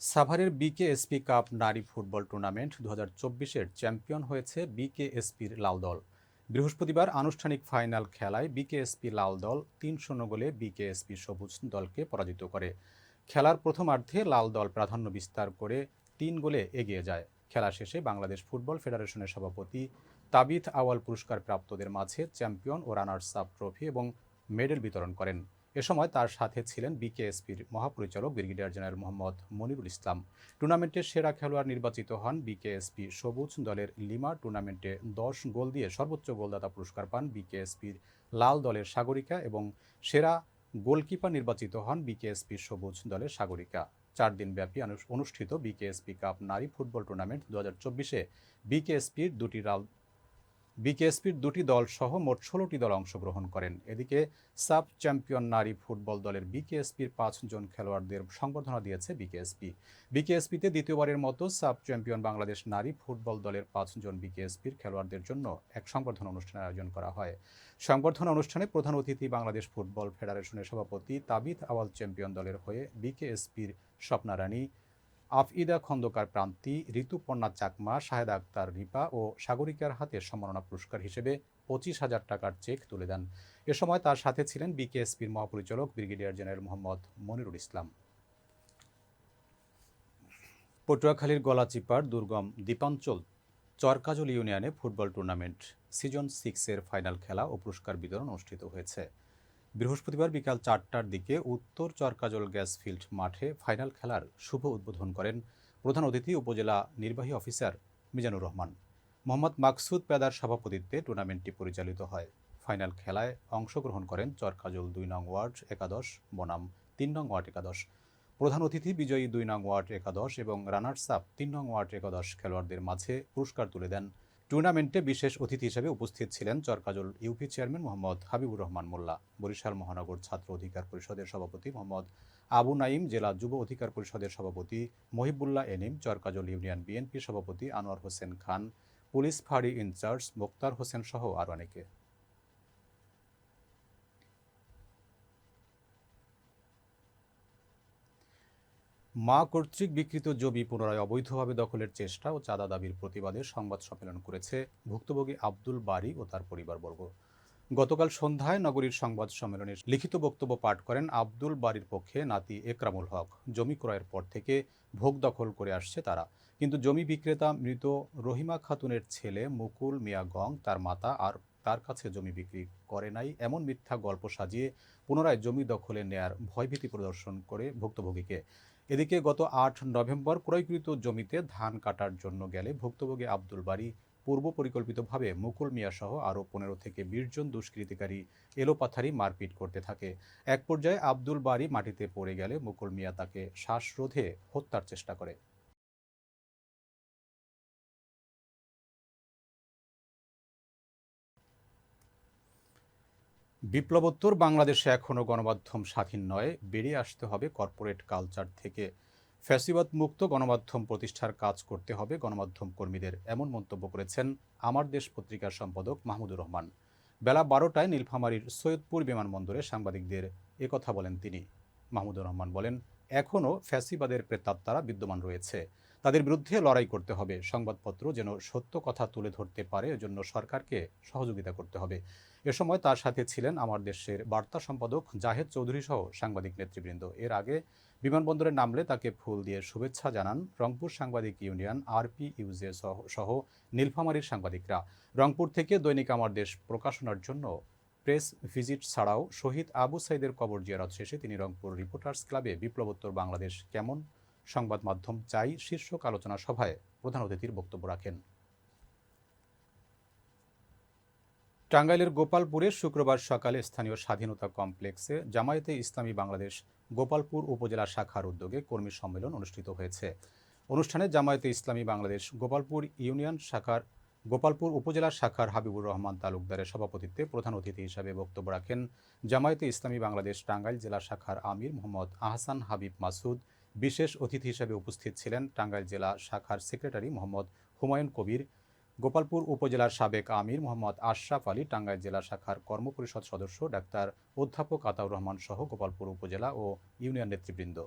সাভারের BKSP cup নারী football tournament দু হাজার চব্বিশের চ্যাম্পিয়ন হয়েছে বিকেএসপির লাল দল। বৃহস্পতিবার আনুষ্ঠানিক ফাইনাল খেলায় বিকেএসপি লাল দল তিন শূন্য গোলে বিকেএসপি সবুজ দলকে পরাজিত করে। খেলার প্রথমার্ধে লাল দল প্রাধান্য বিস্তার করে তিন গোলে এগিয়ে যায়। খেলা শেষে বাংলাদেশ ফুটবল ফেডারেশনের সভাপতি তাবিথ আওয়াল পুরস্কার প্রাপ্তদের মাঝে চ্যাম্পিয়ন ও রানার্স আপ ট্রফি এবং মেডেল বিতরণ করেন। এ সময় তার সাথে ছিলেন বিকেএসপির মহাপরিচালক ব্রিগেডিয়ার জেনারেল মোহাম্মদ মনিরুল ইসলাম। টুর্নামেন্টের সেরা খেলোয়াড় নির্বাচিত হন বিকেএসপি সবুজ দলের লিমা। টুর্নামেন্টে দশ গোল দিয়ে সর্বোচ্চ গোলদাতা পুরস্কার পান বিকেএসপির লাল দলের সাগরিকা এবং সেরা গোলকিপার নির্বাচিত হন বিকেএসপি সবুজ দলের সাগরিকা। চার দিনব্যাপী অনু- অনুষ্ঠিত বিকেএসপি কাপ নারী ফুটবল টুর্নামেন্ট দু হাজার চব্বিশে বিকেএসপির দুটি বিকেএসপির দুটি দল সহ মোট ষোলোটি দল অংশগ্রহণ করেন। এদিকে সাব চ্যাম্পিয়ন নারী ফুটবল দলের বিকেএসপির পাঁচজন খেলোয়াড়দের সংবর্ধনা দিয়েছে বিকেএসপি। বিকেএসপিতে দ্বিতীয়বারের মতো সাব চ্যাম্পিয়ন বাংলাদেশ নারী ফুটবল দলের পাঁচজন বিকেএসপির খেলোয়াড়দের জন্য এক সংবর্ধনা অনুষ্ঠানের আয়োজন করা হয়। সংবর্ধনা অনুষ্ঠানে প্রধান অতিথি বাংলাদেশ ফুটবল ফেডারেশনের সভাপতি তাবিথ আওয়াল চ্যাম্পিয়ন দলের হয়ে বিকেএসপির স্বপ্নারানী আফইদা খন্দকার প্রান্তি ঋতুপর্ণা চাকমা, শাহেদা আক্তার রিপা ও সাগরিকার হাতে সম্মাননা পুরস্কার হিসেবে পঁচিশ হাজার টাকার চেক তুলে দেন। এ সময় তার সাথে ছিলেন বিকেএসপির মহাপরিচালক ব্রিগেডিয়ার জেনারেল মোহাম্মদ মনিরুল ইসলাম। পটুয়াখালীর গলাচিপার দুর্গম দ্বীপাঞ্চল চরকাজল ইউনিয়নে ফুটবল টুর্নামেন্ট সিজন সিক্সের ফাইনাল খেলা ও পুরস্কার বিতরণ অনুষ্ঠিত হয়েছে। বৃহস্পতিবার বিকাল চারটার দিকে উত্তর চরকাজল গ্যাস ফিল্ড মাঠে ফাইনাল খেলার শুভ উদ্বোধন করেন প্রধান অতিথি উপজেলা নির্বাহী অফিসার মিজানুর রহমান। মোহাম্মদ মাকসুদ পেদার সভাপতিত্বে টুর্নামেন্টটি পরিচালিত হয়। ফাইনাল খেলায় অংশগ্রহণ করেন চরকাজল দুই নং ওয়ার্ড একাদশ, বনাম তিন নং ওয়ার্ড একাদশ। প্রধান অতিথি বিজয়ী দুই নং ওয়ার্ড একাদশ এবং রানার্স আপ তিন নং ওয়ার্ড একাদশ খেলোয়াড়দের মাঝে পুরস্কার তুলে দেন টুর্নামেন্টে বিশেষ অতিথি হিসেবে উপস্থিত ছিলেন চরকাজল ইউপি চেয়ারম্যান মোহাম্মদ হাবিবুর রহমান মোল্লা, বরিশাল মহানগর ছাত্র অধিকার পরিষদের সভাপতি মোহাম্মদ আবু নাইম জেলা যুব অধিকার পরিষদের সভাপতি মহিবুল্লাহ এনিম, চরকাজল ইউনিয়ন বিএনপি সভাপতি আনোয়ার হোসেন খান, পুলিশ ফাঁড়ি ইনচার্জ মোক্তার হোসেন সহ আরও অনেকে। মা কর্তৃক বিকৃত জমি পুনরায় অবৈধভাবে দখলের চেষ্টা ও চাঁদা দাবির প্রতিবাদে সংবাদ সম্মেলন করেছে ভুক্তভোগী আব্দুল বারি ও তার পরিবারবর্গ। গতকাল সন্ধ্যায় নগরীর সংবাদ সম্মেলনে লিখিত বক্তব্য পাঠ করেন আব্দুল বাড়ির পক্ষে নাতি একরামুল হক। জমি ক্রয়ের পর থেকে ভোগ দখল করে আসছে তারা। কিন্তু জমি বিক্রেতা মৃত রহিমা খাতুনের ছেলে মুকুল মিয়া গং তার মাতা আর তার কাছে জমি বিক্রি করে নাই এমন মিথ্যা গল্প সাজিয়ে পুনরায় জমি দখলে নেয়ার ভয়ভীতি প্রদর্শন করে ভুক্তভোগীকে। এদিকে গত আট নভেম্বর ক্রয়কৃত জমিতে ধান কাটার জন্য গেলে ভুক্তভোগী আব্দুল বাড়ি পূর্ব পরিকল্পিতভাবে মুকুল মিয়া সহ আরও পনেরো থেকে বিশ জন দুষ্কৃতিকারী এলোপাথারি মারপিট করতে থাকে। এক পর্যায়ে আব্দুল বাড়ি মাটিতে পড়ে গেলে মুকুল মিয়া তাকে শ্বাসরোধে হত্যার চেষ্টা করে। বিপ্লবোত্তর বাংলাদেশে এখনও গণমাধ্যম স্বাধীন নয়। বেরিয়ে আসতে হবে কর্পোরেট কালচার থেকে। ফ্যাসিবাদ মুক্ত গণমাধ্যম প্রতিষ্ঠার কাজ করতে হবে গণমাধ্যম কর্মীদের, এমন মন্তব্য করেছেন আমার দেশ পত্রিকার সম্পাদক মাহমুদুর রহমান। বেলা বারোটায় নীলফামারীর সৈয়দপুর বিমানবন্দরে সাংবাদিকদের একথা বলেন তিনি। মাহমুদুর রহমান বলেন এখনও ফ্যাসিবাদের প্রেতাত্মারা বিদ্যমান রয়েছে। তাদের বিরুদ্ধে লড়াই করতে হবে। সংবাদপত্র যেন সত্য কথা তুলে ধরতে পারে, এজন্য সরকারকে সহযোগিতা করতে হবে। এ সময় তার সাথে ছিলেন আমার দেশের বার্তা সম্পাদক জাহেদ চৌধুরী সহ সাংবাদিক নেতৃবৃন্দ। এর আগে বিমানবন্দরে নামলে তাকে ফুল দিয়ে শুভেচ্ছা জানান রংপুর সাংবাদিক ইউনিয়ন, আরপি ইউজে সহ নীলফামারীর সাংবাদিকরা। রংপুর থেকে দৈনিক আমার দেশ প্রকাশনার জন্য প্রেস ভিজিট ছাড়াও শহীদ আবু সাইদের কবর জিয়ারত শেষে তিনি রংপুর রিপোর্টার্স ক্লাবে বিপ্লবোত্তর বাংলাদেশ কেমন সংবাদ মাধ্যম চাই শীর্ষক আলোচনা সভায় প্রধান অতিথির বক্তব্য রাখেন। টাঙ্গাইলের গোপালপুরে শুক্রবার সকালে স্থানীয় স্বাধীনতা কমপ্লেক্সে জামায়াতে ইসলামী বাংলাদেশ গোপালপুর উপজেলা শাখার উদ্যোগে কর্মী সম্মেলন অনুষ্ঠিত হয়েছে। অনুষ্ঠানে জামায়াতে ইসলামী বাংলাদেশ গোপালপুর ইউনিয়ন শাখার গোপালপুর উপজেলা শাখার হাবিবুর রহমান তালুকদারের সভাপতিত্বে প্রধান অতিথি হিসাবে বক্তব্য রাখেন জামায়াতে ইসলামী বাংলাদেশ টাঙ্গাইল জেলা শাখার আমির মোহাম্মদ আহসান হাবিব মাসুদ বিশেষ অতিথি হিসেবে উপস্থিত ছিলেন টাঙ্গাইল জেলা শাখার সেক্রেটারি মোহাম্মদ হুমায়ুন কবির, গোপালপুর উপজেলার সাবেক আমির মোহাম্মদ আশরাফ আলী, টাঙ্গাইল জেলা শাখার কর্মপরিষদ সদস্য ডাক্তার অধ্যাপক আতাউর রহমান সহ গোপালপুর উপজেলা ও ইউনিয়ন নেতৃবৃন্দ।